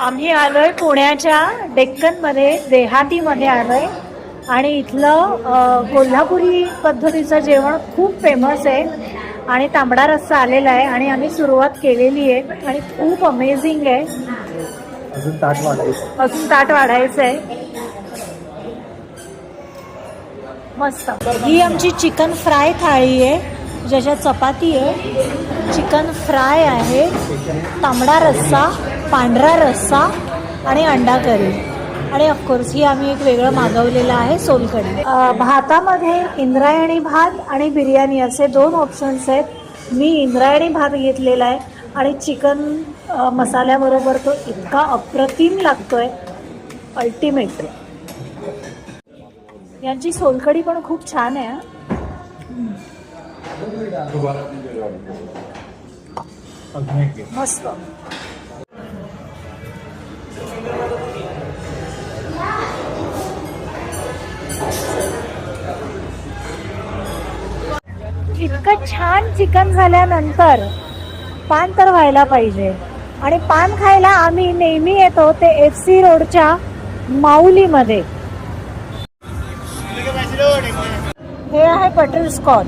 आम्ही आलोय पुण्याच्या डेक्कनमध्ये देहातीमध्ये आलोय. आणि इथलं कोल्हापुरी पद्धतीचं जेवण खूप फेमस आहे. आणि तांबडा रस्सा आलेला आहे आणि आम्ही सुरुवात केलेली आहे. आणि खूप अमेझिंग आहे. अजून ताट वाढायचं. अजून ताट वाढायचं आहे. मस्त. ही आमची चिकन फ्राय थाळी आहे ज्याच्यात चपाती आहे. चिकन फ्राय आहे. तांबडा रस्सा. पांढरा रस्सा आणि अंडा करी. आणि ऑफकोर्स ही आम्ही एक वेगळं मागवलेलं आहे सोलकढी. भातामध्ये इंद्रायणी भात आणि बिर्याणी असे दोन ऑप्शन्स आहेत. मी इंद्रायणी भात घेतलेला आहे आणि चिकन मसाल्याबरोबर तो इतका अप्रतिम लागतोय. अल्टिमेट यांची सोलकढी पण खूप छान आहे. मस्त. इतकं छान चिकन झाल्यानंतर पान तर व्हायला पाहिजे. आणि पान खायला आम्ही नेहमी येतो ते एफ सी रोडच्या माऊलीमध्ये. हे आहे बटर स्कॉच.